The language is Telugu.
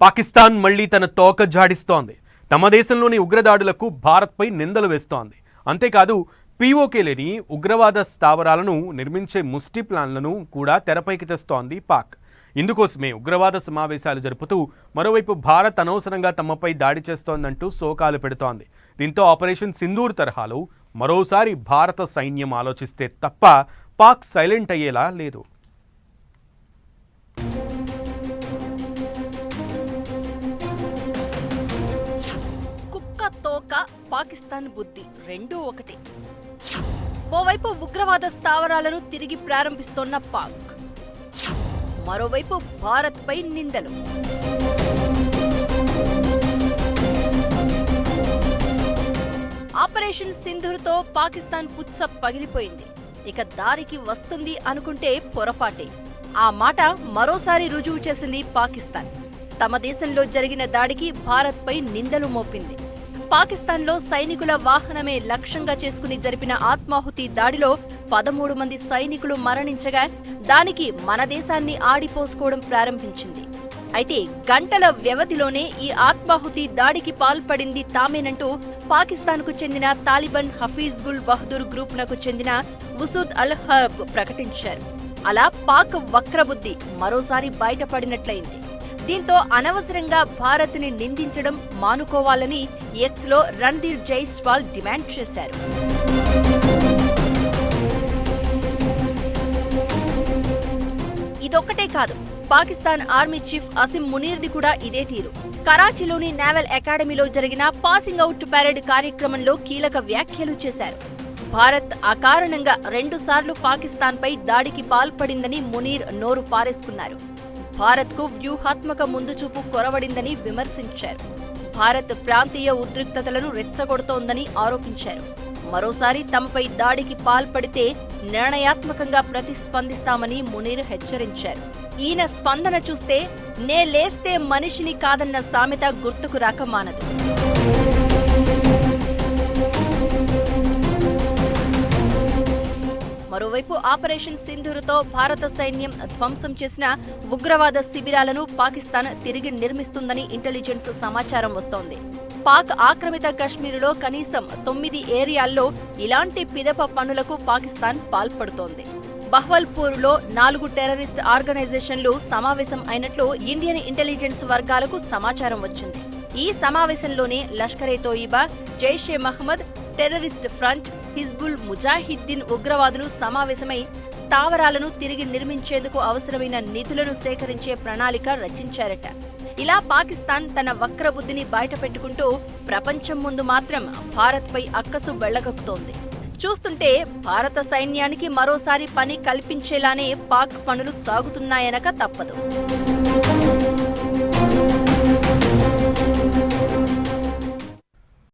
పాకిస్తాన్ మళ్ళీ తన తోక జాడిస్తోంది. తమ దేశంలోని ఉగ్రదాడులకు భారత్పై నిందలు వేస్తోంది. అంతేకాదు పీఓకే లేని ఉగ్రవాద స్థావరాలను నిర్మించే ముష్టి ప్లాన్లను కూడా తెరపైకి తెస్తోంది పాక్. ఇందుకోసమే ఉగ్రవాద సమావేశాలు జరుపుతూ మరోవైపు భారత్ అనవసరంగా తమపై దాడి చేస్తోందంటూ శోకాలు పెడుతోంది. దీంతో ఆపరేషన్ సింధూర్ తరహాలో మరోసారి భారత సైన్యం ఆలోచిస్తే తప్ప పాక్ సైలెంట్ అయ్యేలా లేదు. తోక పాకిస్తాన్ బుద్ధి రెండూ ఒకటే. ఓవైపు ఉగ్రవాద స్థావరాలను తిరిగి ప్రారంభిస్తోన్న పాక్. మరోవైపు భారత్ పై నిందలు. ఆపరేషన్ సింధూర్తో పాకిస్తాన్ పుచ్చ పగిలిపోయింది. ఇక దారికి వస్తుంది అనుకుంటే పొరపాటే. ఆ మాట మరోసారి రుజువు చేసింది పాకిస్తాన్. తమ దేశంలో జరిగిన దాడికి భారత్పై నిందలు మోపింది. పాకిస్తాన్లో సైనికుల వాహనమే లక్ష్యంగా చేసుకుని జరిపిన ఆత్మాహుతి దాడిలో పదమూడు మంది సైనికులు మరణించగా దానికి మన దేశాన్ని ఆడిపోసుకోవడం ప్రారంభించింది. అయితే గంటల వ్యవధిలోనే ఈ ఆత్మాహుతి దాడికి పాల్పడింది తామేనంటూ పాకిస్తాన్కు చెందిన తాలిబాన్ హఫీజ్ గుల్ బహదూర్ గ్రూప్నకు చెందిన ఉసూద్ అల్ హర్బ్ ప్రకటించారు. అలా పాక్ వక్రబుద్ధి మరోసారి బయటపడినట్లయింది. దీంతో అనవసరంగా భారత్ని నిందించడం మానుకోవాలని ఎక్స్లో రణ్ధీర్ జైస్వాల్ డిమాండ్ చేశారు. ఇదొక్కటే కాదు పాకిస్తాన్ ఆర్మీ చీఫ్ అసిం మునీర్ది కూడా ఇదే తీరు. కరాచీలోని నేవల్ అకాడమీలో జరిగిన పాసింగ్ అవుట్ పరేడ్ కార్యక్రమంలో కీలక వ్యాఖ్యలు చేశారు. భారత్ అకారణంగా రెండుసార్లు పాకిస్తాన్పై దాడికి పాల్పడిందని మునీర్ నోరు పారేసుకున్నారు. భారత్కు వ్యూహాత్మక ముందుచూపు కొరవడిందని విమర్శించారు. భారత్ ప్రాంతీయ ఉద్రిక్తతలను రెచ్చగొడుతోందని ఆరోపించారు. మరోసారి తమపై దాడికి పాల్పడితే నిర్ణయాత్మకంగా ప్రతిస్పందిస్తామని మునీర్ హెచ్చరించారు. ఈయన స్పందన చూస్తే నే లేస్తే మనిషిని కాదన్న సామెత గుర్తుకు రాక మానదు. మరోవైపు ఆపరేషన్ సింధూరుతో భారత సైన్యం ధ్వంసం చేసిన ఉగ్రవాద శిబిరాలను పాకిస్తాన్ తిరిగి నిర్మిస్తుందని ఇంటెలిజెన్స్ సమాచారం వస్తోంది. పాక్ ఆక్రమిత కశ్మీరులో కనీసం తొమ్మిది ఏరియాల్లో ఇలాంటి పిదప పనులకు పాకిస్తాన్ పాల్పడుతోంది. బహ్వల్పూర్లో నాలుగు టెర్రరిస్ట్ ఆర్గనైజేషన్లు సమావేశం అయినట్లు ఇండియన్ ఇంటెలిజెన్స్ వర్గాలకు సమాచారం వచ్చింది. ఈ సమావేశంలోనే లష్కరే తోయిబా జైషే మహ్మద్ టెర్రరిస్ట్ ఫ్రంట్ హిజ్బుల్ ముజాహిద్దీన్ ఉగ్రవాదులు సమావేశమై స్థావరాలను తిరిగి నిర్మించేందుకు అవసరమైన నిధులను సేకరించే ప్రణాళిక రచించారట. ఇలా పాకిస్తాన్ తన వక్రబుద్ధిని బయటపెట్టుకుంటూ ప్రపంచం ముందు మాత్రం భారత్పై అక్కసు వెళ్ళగక్కుతోంది చూస్తుంటే భారత సైన్యానికి మరోసారి పని కల్పించేలానే పాక్ పనులు సాగుతున్నాయనక తప్పదు.